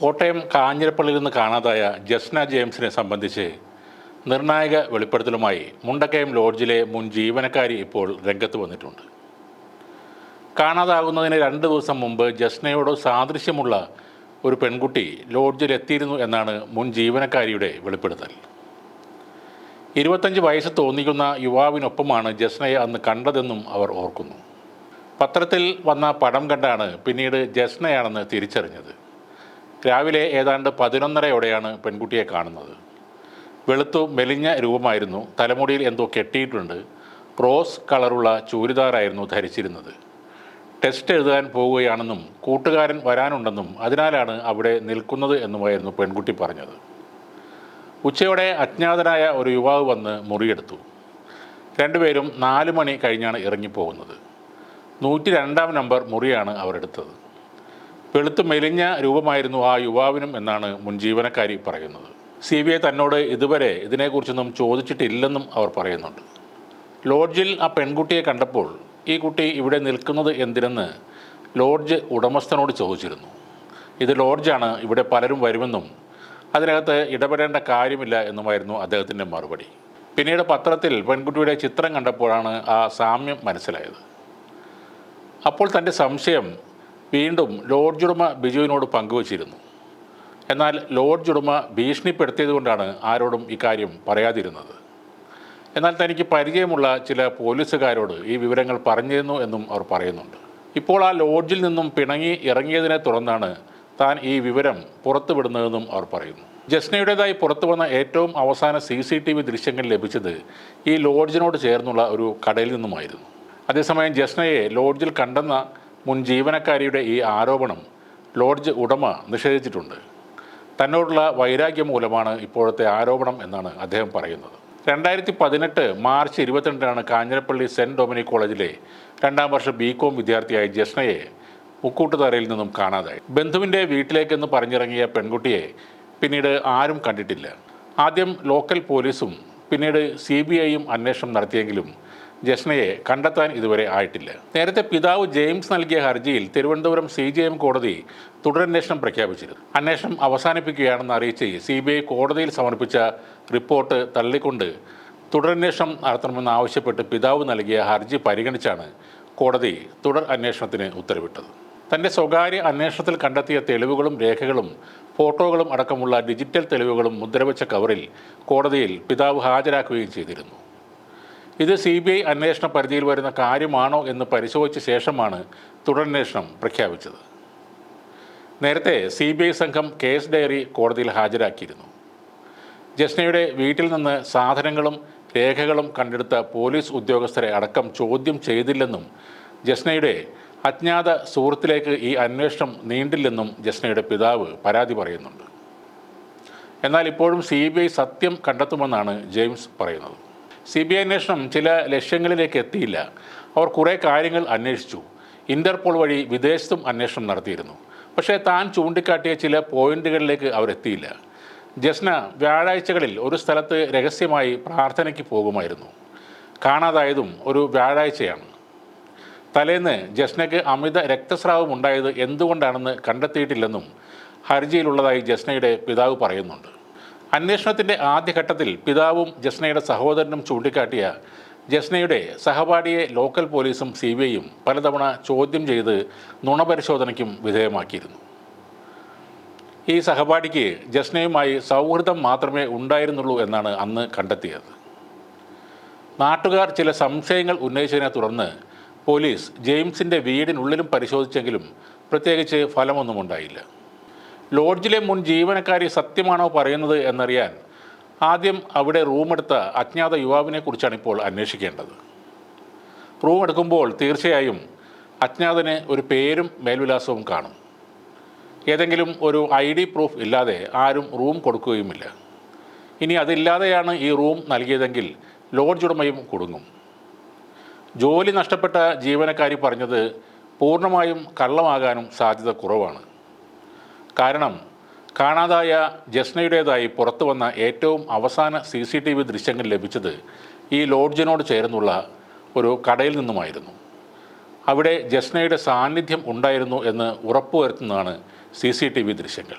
കോട്ടയം കാഞ്ഞിരപ്പള്ളിയിൽ നിന്ന് കാണാതായ ജസ്ന ജെയിംസിനെ സംബന്ധിച്ച് നിർണായക വെളിപ്പെടുത്തലുമായി മുണ്ടക്കയം ലോഡ്ജിലെ മുൻ ജീവനക്കാരി ഇപ്പോൾ രംഗത്ത് വന്നിട്ടുണ്ട്. കാണാതാകുന്നതിന് രണ്ട് ദിവസം മുമ്പ് ജസ്നയോട് സാദൃശ്യമുള്ള ഒരു പെൺകുട്ടി ലോഡ്ജിലെത്തിയിരുന്നു എന്നാണ് മുൻ ജീവനക്കാരിയുടെ വെളിപ്പെടുത്തൽ. ഇരുപത്തഞ്ച് വയസ്സ് തോന്നിക്കുന്ന യുവാവിനൊപ്പമാണ് ജസ്നയെ അന്ന് കണ്ടതെന്നും അവർ ഓർക്കുന്നു. പത്രത്തിൽ വന്ന പടം കണ്ടാണ് പിന്നീട് ജസ്നയാണെന്ന് തിരിച്ചറിഞ്ഞത്. രാവിലെ ഏതാണ്ട് പതിനൊന്നരയോടെയാണ് പെൺകുട്ടിയെ കാണുന്നത്. വെളുത്തു മെലിഞ്ഞ രൂപമായിരുന്നു തലമുടിയിൽ എന്തോ കെട്ടിയിട്ടുണ്ട്. റോസ് കളറുള്ള ചൂരിദാറായിരുന്നു ധരിച്ചിരുന്നത്. ടെസ്റ്റ് എഴുതാൻ പോവുകയാണെന്നും കൂട്ടുകാരൻ വരാനുണ്ടെന്നും അതിനാലാണ് അവിടെ നിൽക്കുന്നത് എന്നുമായിരുന്നു പെൺകുട്ടി പറഞ്ഞത്. ഉച്ചയോടെ അജ്ഞാതനായ ഒരു യുവാവ് വന്ന് മുറിയെടുത്തു. രണ്ടുപേരും നാല് മണി കഴിഞ്ഞാണ് ഇറങ്ങിപ്പോകുന്നത്. നൂറ്റി രണ്ടാം നമ്പർ മുറിയാണ് അവർ എടുത്തത് വെളുത്തു മെലിഞ്ഞ രൂപമായിരുന്നു ആ യുവാവിനും എന്നാണ് മുൻ ജീവനക്കാരി പറയുന്നത്. സി ബി ഐ തന്നോട് ഇതുവരെ ഇതിനെക്കുറിച്ചൊന്നും ചോദിച്ചിട്ടില്ലെന്നും അവർ പറയുന്നുണ്ട്. ലോഡ്ജിൽ ആ പെൺകുട്ടിയെ കണ്ടപ്പോൾ ഈ കുട്ടി ഇവിടെ നിൽക്കുന്നത് എന്തിനെന്ന് ലോഡ്ജ് ഉടമസ്ഥനോട് ചോദിച്ചിരുന്നു. ഇത് ലോഡ്ജാണ് ഇവിടെ പലരും വരുമെന്നും അതിനകത്ത് ഇടപെടേണ്ട കാര്യമില്ല എന്നുമായിരുന്നു അദ്ദേഹത്തിന്റെ മറുപടി. പിന്നീട് പത്രത്തിൽ പെൺകുട്ടിയുടെ ചിത്രം കണ്ടപ്പോഴാണ് ആ സാമ്യം മനസ്സിലായത്. അപ്പോൾ തന്റെ സംശയം വീണ്ടും ലോഡ്ജ് ഉടമ ബിജുവിനോട് പങ്കുവച്ചിരുന്നു. എന്നാൽ ലോഡ്ജ് ഉടമ ഭീഷണിപ്പെടുത്തിയതുകൊണ്ടാണ് ആരോടും ഇക്കാര്യം പറയാതിരുന്നത്. എന്നാൽ തനിക്ക് പരിചയമുള്ള ചില പോലീസുകാരോട് ഈ വിവരങ്ങൾ പറഞ്ഞിരുന്നു എന്നും അവർ പറയുന്നുണ്ട്. ഇപ്പോൾ ആ ലോഡ്ജിൽ നിന്നും പിണങ്ങി ഇറങ്ങിയതിനെ തുടർന്നാണ് താൻ ഈ വിവരം പുറത്തുവിടുന്നതെന്നും അവർ പറയുന്നു. ജസ്നയുടേതായി പുറത്തു വന്ന ഏറ്റവും അവസാന സി സി ടി വി ദൃശ്യങ്ങൾ ലഭിച്ചത് ഈ ലോഡ്ജിനോട് ചേർന്നുള്ള ഒരു കടയിൽ നിന്നുമായിരുന്നു. അതേസമയം ജസ്നയെ ലോഡ്ജിൽ കണ്ടെന്ന മുൻ ജീവനക്കാരിയുടെ ഈ ആരോപണം ലോഡ്ജ് ഉടമ നിഷേധിച്ചിട്ടുണ്ട്. തന്നോടുള്ള വൈരാഗ്യം മൂലമാണ് ഇപ്പോഴത്തെ ആരോപണം എന്നാണ് അദ്ദേഹം പറയുന്നത്. രണ്ടായിരത്തി പതിനെട്ട് മാർച്ച് ഇരുപത്തിരണ്ടിനാണ് കാഞ്ഞിരപ്പള്ളി സെന്റ് ഡൊമിനിക് കോളേജിലെ രണ്ടാം വർഷ ബി കോം വിദ്യാർത്ഥിയായ ജസ്നയെ മുക്കൂട്ടുതറയിൽ നിന്നും കാണാതായി. ബന്ധുവിന്റെ വീട്ടിലേക്കെന്ന് പറഞ്ഞിറങ്ങിയ പെൺകുട്ടിയെ പിന്നീട് ആരും കണ്ടിട്ടില്ല. ആദ്യം ലോക്കൽ പോലീസും പിന്നീട് സി ബി ഐയും അന്വേഷണം നടത്തിയെങ്കിലും ജസ്നയെ കണ്ടെത്താൻ ഇതുവരെ ആയിട്ടില്ല. നേരത്തെ പിതാവ് ജെയിംസ് നൽകിയ ഹർജിയിൽ തിരുവനന്തപുരം സി ജി എം കോടതി തുടരന്വേഷണം പ്രഖ്യാപിച്ചിരുന്നു. അന്വേഷണം അവസാനിപ്പിക്കുകയാണെന്ന് അറിയിച്ച് സി ബി ഐ കോടതിയിൽ സമർപ്പിച്ച റിപ്പോർട്ട് തള്ളിക്കൊണ്ട് തുടരന്വേഷണം നടത്തണമെന്ന് ആവശ്യപ്പെട്ട് പിതാവ് നൽകിയ ഹർജി പരിഗണിച്ചാണ് കോടതി തുടർ അന്വേഷണത്തിന് ഉത്തരവിട്ടത്. തന്റെ സ്വകാര്യ അന്വേഷണത്തിൽ കണ്ടെത്തിയ തെളിവുകളും രേഖകളും ഫോട്ടോകളും അടക്കമുള്ള ഡിജിറ്റൽ തെളിവുകളും മുദ്രവെച്ച കവറിൽ കോടതിയിൽ പിതാവ് ഹാജരാക്കുകയും ചെയ്തിരുന്നു. ഇത് സി ബി ഐ അന്വേഷണ പരിധിയിൽ വരുന്ന കാര്യമാണോ എന്ന് പരിശോധിച്ച ശേഷമാണ് തുടരന്വേഷണം പ്രഖ്യാപിച്ചത്. നേരത്തെ സി ബി ഐ സംഘം കേസ് ഡയറി കോടതിയിൽ ഹാജരാക്കിയിരുന്നു. ജസ്നയുടെ വീട്ടിൽ നിന്ന് സാധനങ്ങളും രേഖകളും കണ്ടെടുത്ത പോലീസ് ഉദ്യോഗസ്ഥരെ അടക്കം ചോദ്യം ചെയ്തില്ലെന്നും ജസ്നയുടെ അജ്ഞാത സുഹൃത്തിലേക്ക് ഈ അന്വേഷണം നീണ്ടില്ലെന്നും ജസ്നയുടെ പിതാവ് പരാതി പറയുന്നുണ്ട്. എന്നാൽ ഇപ്പോഴും സി സത്യം കണ്ടെത്തുമെന്നാണ് ജെയിംസ് പറയുന്നത്. സി ബി ഐ അന്വേഷണം ചില ലക്ഷ്യങ്ങളിലേക്ക് എത്തിയില്ല. അവർ കുറേ കാര്യങ്ങൾ അന്വേഷിച്ചു. ഇന്റർപോൾ വഴി വിദേശത്തും അന്വേഷണം നടത്തിയിരുന്നു. പക്ഷേ താൻ ചൂണ്ടിക്കാട്ടിയ ചില പോയിന്റുകളിലേക്ക് അവരെത്തിയില്ല ജസ്ന വ്യാഴാഴ്ചകളിൽ ഒരു സ്ഥലത്ത് രഹസ്യമായി പ്രാർത്ഥനയ്ക്ക് പോകുമായിരുന്നു. കാണാതായതും ഒരു വ്യാഴാഴ്ചയാണ്. തലേന്ന് ജസ്നയ്ക്ക് അമിത രക്തസ്രാവം ഉണ്ടായത് എന്തുകൊണ്ടാണെന്ന് കണ്ടെത്തിയിട്ടില്ലെന്നും ഹർജിയിലുള്ളതായി ജസ്നയുടെ പിതാവ് പറയുന്നുണ്ട്. അന്വേഷണത്തിന്റെ ആദ്യഘട്ടത്തിൽ പിതാവും ജസ്നയുടെ സഹോദരനും ചൂണ്ടിക്കാട്ടിയ ജസ്നയുടെ സഹപാഠിയെ ലോക്കൽ പോലീസും സി ബി ഐയും പലതവണ ചോദ്യം ചെയ്ത് നുണപരിശോധനയ്ക്കും വിധേയമാക്കിയിരുന്നു. ഈ സഹപാഠിക്ക് ജസ്നയുമായി സൗഹൃദം മാത്രമേ ഉണ്ടായിരുന്നുള്ളൂ എന്നാണ് അന്ന് കണ്ടെത്തിയത്. നാട്ടുകാർ ചില സംശയങ്ങൾ ഉന്നയിച്ചതിനെ തുടർന്ന് പോലീസ് ജെയിംസിന്റെ വീടിനുള്ളിലും പരിശോധിച്ചെങ്കിലും പ്രത്യേകിച്ച് ഫലമൊന്നും ഉണ്ടായില്ല. ലോഡ്ജിലെ മുൻ ജീവനക്കാരി സത്യമാണോ പറയുന്നത് എന്നറിയാൻ ആദ്യം അവിടെ റൂമെടുത്ത അജ്ഞാത യുവാവിനെ കുറിച്ചാണ് ഇപ്പോൾ അന്വേഷിക്കേണ്ടത്. റൂം എടുക്കുമ്പോൾ തീർച്ചയായും അജ്ഞാതന് ഒരു പേരും മേൽവിലാസവും കാണും. ഏതെങ്കിലും ഒരു ഐ ഡി പ്രൂഫ് ഇല്ലാതെ ആരും റൂം കൊടുക്കുകയുമില്ല. ഇനി അതില്ലാതെയാണ് ഈ റൂം നൽകിയതെങ്കിൽ ലോഡ്ജ് ഉടമയും കുടുങ്ങും. ജോലി നഷ്ടപ്പെട്ട ജീവനക്കാരി പറഞ്ഞത് പൂർണമായും കള്ളമാകാനും സാധ്യത കുറവാണ്. കാരണം കാണാതായ ജസ്നയുടേതായി പുറത്തു വന്ന ഏറ്റവും അവസാന സി സി ടി വി ദൃശ്യങ്ങൾ ലഭിച്ചത് ഈ ലോഡ്ജിനോട് ചേർന്നുള്ള ഒരു കടയിൽ നിന്നുമായിരുന്നു. അവിടെ ജസ്നയുടെ സാന്നിധ്യം ഉണ്ടായിരുന്നു എന്ന് ഉറപ്പുവരുത്തുന്നതാണ് സി സി ടി വി ദൃശ്യങ്ങൾ.